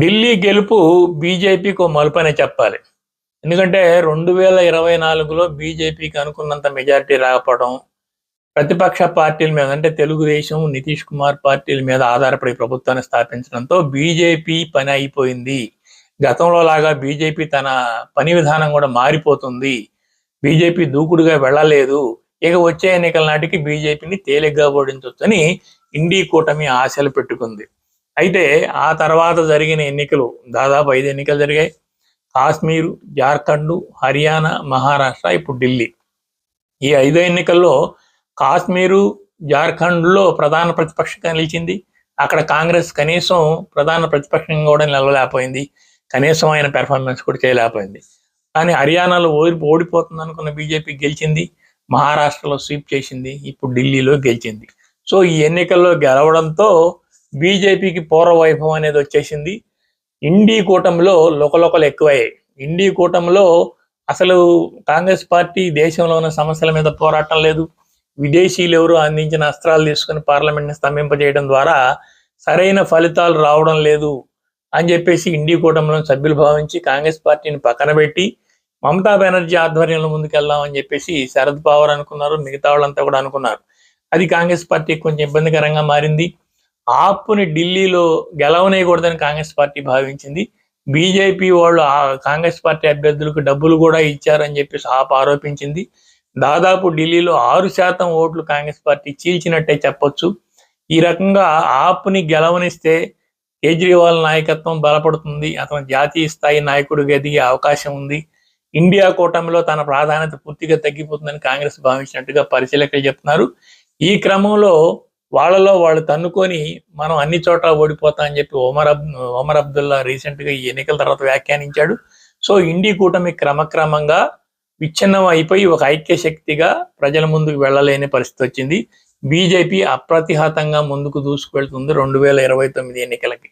ఢిల్లీ గెలుపు బీజేపీకి ఓ మలుపనే చెప్పాలి. ఎందుకంటే రెండు వేల ఇరవై నాలుగులో బీజేపీకి అనుకున్నంత మెజారిటీ రాకపోవడం ప్రతిపక్ష పార్టీల మీద అంటే తెలుగుదేశం నితీష్ కుమార్ పార్టీల మీద ఆధారపడి ప్రభుత్వాన్ని స్థాపించడంతో బీజేపీ పని అయిపోయింది. గతంలో లాగా బీజేపీ తన పని విధానం కూడా మారిపోతుంది. బీజేపీ దూకుడుగా వెళ్ళలేదు. ఇక వచ్చే ఎన్నికల నాటికి బీజేపీని తేలిగ్గా ఓడించవచ్చని ఇండీ కూటమి ఆశలు పెట్టుకుంది. అయితే ఆ తర్వాత జరిగిన ఎన్నికలు దాదాపు ఐదు ఎన్నికలు జరిగాయి. కాశ్మీరు జార్ఖండ్ హర్యానా మహారాష్ట్ర ఇప్పుడు ఢిల్లీ. ఈ ఐదో ఎన్నికల్లో కాశ్మీరు జార్ఖండ్లో ప్రధాన ప్రతిపక్షంగా నిలిచింది. అక్కడ కాంగ్రెస్ కనీసం ప్రధాన ప్రతిపక్షంగా కూడా నిలవలేకపోయింది. కనీసం ఆయన పెర్ఫార్మెన్స్ కూడా చేయలేకపోయింది. కానీ హర్యానాలో ఓడి ఓడిపోతుంది అనుకున్న బీజేపీ గెలిచింది. మహారాష్ట్రలో స్వీప్ చేసింది. ఇప్పుడు ఢిల్లీలో గెలిచింది. సో ఈ ఎన్నికల్లో గెలవడంతో బీజేపీకి పూర్వ వైభవం అనేది వచ్చేసింది. ఇండీ కూటమిలో లోకలోకలు ఎక్కువయ్యాయి. ఇండీ కూటమిలో అసలు కాంగ్రెస్ పార్టీ దేశంలో ఉన్న సమస్యల మీద పోరాటం లేదు. విదేశీయులు ఎవరు అందించిన అస్త్రాలు తీసుకుని పార్లమెంట్ని స్తంభింపజేయడం ద్వారా సరైన ఫలితాలు రావడం లేదు అని చెప్పేసి ఇండీ కూటమిలో సభ్యులు భావించి కాంగ్రెస్ పార్టీని పక్కన పెట్టి మమతా బెనర్జీ ఆధ్వర్యంలో ముందుకెళ్దామని చెప్పేసి శరద్ పవార్ అనుకున్నారు. మిగతా వాళ్ళంతా కూడా అనుకున్నారు. అది కాంగ్రెస్ పార్టీ కొంచెం ఇబ్బందికరంగా మారింది. ఆప్ని ఢిల్లీలో గెలవనేయకూడదని కాంగ్రెస్ పార్టీ భావించింది. బీజేపీ వాళ్ళు ఆ కాంగ్రెస్ పార్టీ అభ్యర్థులకు డబ్బులు కూడా ఇచ్చారని చెప్పేసి ఆప్ ఆరోపించింది. దాదాపు ఢిల్లీలో ఆరు శాతం ఓట్లు కాంగ్రెస్ పార్టీ చీల్చినట్టే చెప్పొచ్చు. ఈ రకంగా ఆప్ని గెలవనిస్తే కేజ్రీవాల్ నాయకత్వం బలపడుతుంది. అతను జాతీయ స్థాయి నాయకుడిగా ఎదిగే అవకాశం ఉంది. ఇండియా కూటమిలో తన ప్రాధాన్యత పూర్తిగా తగ్గిపోతుందని కాంగ్రెస్ భావించినట్టుగా పరిశీలకులు చెప్తున్నారు. ఈ క్రమంలో వాళ్ళలో వాళ్ళు తన్నుకొని మనం అన్ని చోట్ల ఓడిపోతా అని చెప్పి ఒమర్ అబ్ ఒమర్ అబ్దుల్లా రీసెంట్గా ఈ ఎన్నికల తర్వాత వ్యాఖ్యానించాడు. సో ఇండి కూటమి క్రమక్రమంగా విచ్ఛిన్నం అయిపోయి ఒక ఐక్య శక్తిగా ప్రజల ముందుకు వెళ్ళలేని పరిస్థితి వచ్చింది. బీజేపీ అప్రతిహతంగా ముందుకు దూసుకువెళ్తుంది రెండు వేల ఇరవై తొమ్మిది ఎన్నికలకి.